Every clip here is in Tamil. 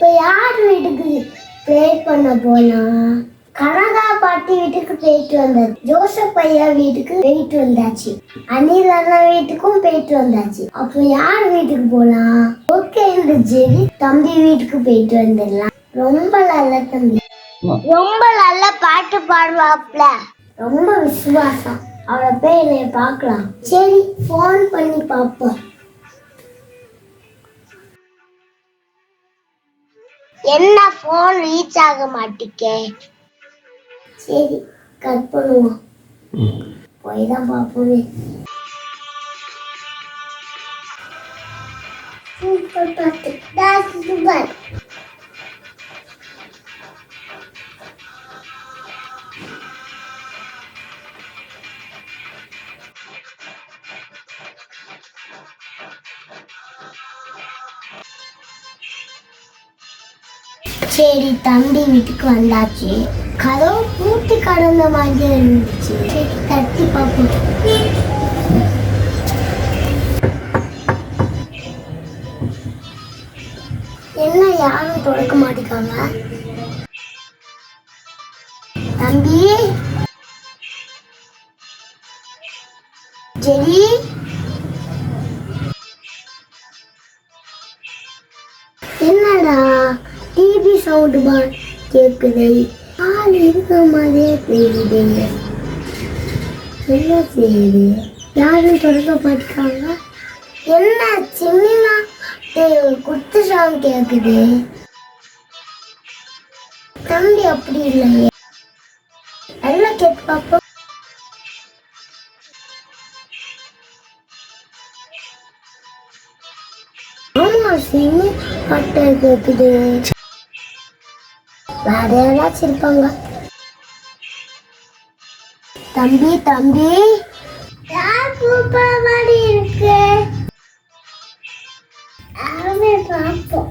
இப்ப யார் வீட்டுக்கு ப்ரே பண்ண போலாம் கனகா பாட்டி வீட்டுக்கு போயிட்டு வந்தது. ஜோசப் ஐயா வீட்டுக்கு போயிட்டு வந்தாச்சு. அனில் அண்ணா வீட்டுக்கும் போயிட்டு வந்தாச்சு. அப்போ யார் வீட்டுக்கு போலாம் ஓகே இந்த ஜெரி தம்பி வீட்டுக்கு போயிட்டு வந்துடலாம். ரொம்ப நல்ல தம்பி. ரொம்ப நல்ல பாட்டு பாடுவாப்ல. ரொம்ப விசுவாசம். அவளை போய் என்னை பார்க்கலாம். சரி ஃபோன் பண்ணி பார்ப்போம். என்ன ஃபோன் ரீச் ஆக மாட்டிக்கே. சரி கட் பண்ணுவோம். போய் தான் பார்ப்போமே. சூப்பர் டாஸ் சூப்பர் சரி தம்பி வீட்டுக்கு வந்தாச்சு. கதவு பூட்டி கடந்த மாதிரி இருந்துச்சு. சரி தட்டி பார்ப்போம். என்ன யாரும் தொடக்க மாட்டேங்காங்க? தம்பி? சரி என்னடா? டிவி சவுண்டு பார் கேட்குது ஆள் இருக்கிற மாதிரியே தெரியுது. என்ன செய்யுது? யாரும் தொடக்க மாட்டாங்க என்ன சின்ன குத்து சாங் கேட்குது தம்பி அப்படி இல்லையே. நல்லா கேட்டு பார்ப்போம் ஆமா சின்ன பாட்டு கேக்குது. வேற யாராச்சும் இருப்பாங்க. தம்பி தம்பி. இருக்கு? பார்ப்போம்.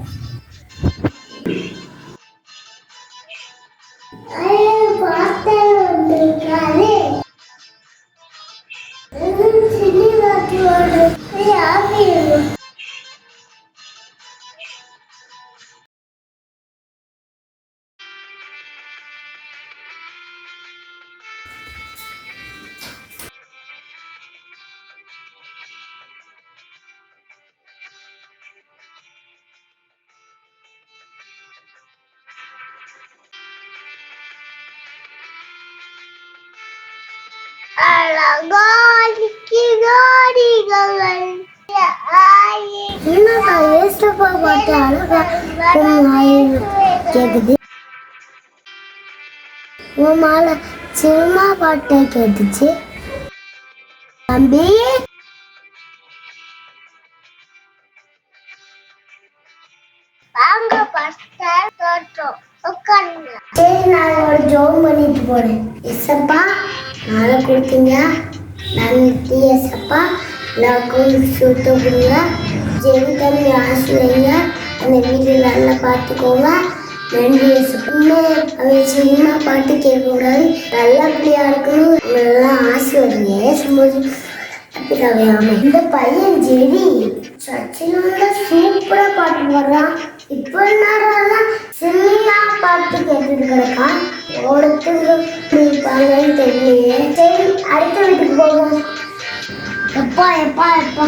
ஐயோ, பார்த்தேன் வந்திருக்காரு. ம், சினி பாட்டு பாட்டு அழகா கேக்குது உன் மாலை சினிமா பாட்டை கேட்டுச்சு தம்பி வாங்க பாஸ்டர் தோட்டம் உட்காருங்க. சரி நான் ஒரு ஜோம் பண்ணிட்டு போறேன். நாளை கொடுத்தீங்க. நன்றி எஸ்அப்பா எல்லாருக்கும் சுத்தம் கொடுங்க ஜெவி ஆசிரியங்க. அந்த வீட்டில் நல்லா பார்த்துக்கோங்க. நன்றி எஸ்அப்பா இன்னும் அவன் சினிமா பாட்டு கேட்கக்கூடாது. நல்லபடியா இருக்கணும். நல்லா ஆசை வருங்க ஏசும்போது இந்த பையன் ஜெரி. சச்சினோட சூப்பராக பாட்டு பாடுறான். இப்போ கேட்டுட்டு கிடக்கான் ஓடத்துக்கு இருப்பாங்கன்னு தெரியலையே. சரி அடுத்த வீட்டுக்கு போவோம். எப்பா எப்பா எப்பா.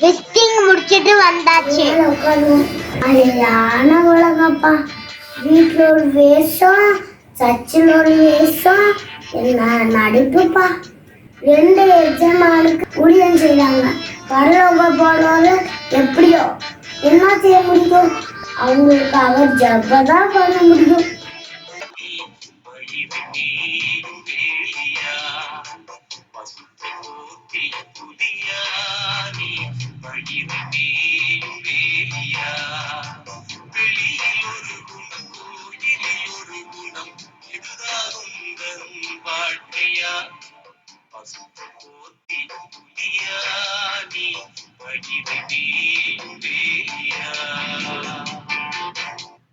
விசிட்டிங் முடிச்சிட்டு வந்தாச்சு. உட்காருவோம். அது யான உலகப்பா வீட்டில் ஒரு வேஷம் சச்சில் ஒரு வேஷம் என்ன நடிப்புப்பா. ரெண்டு எஜமானுக்கு ஊழியம் செய்றாங்க. பரலோக போனவங்க எப்படியோ என்ன செய்ய முடியும்? அவங்களுக்கு அவர் ஜப்பதான் பண்ண முடியும் வாழ்க்கையா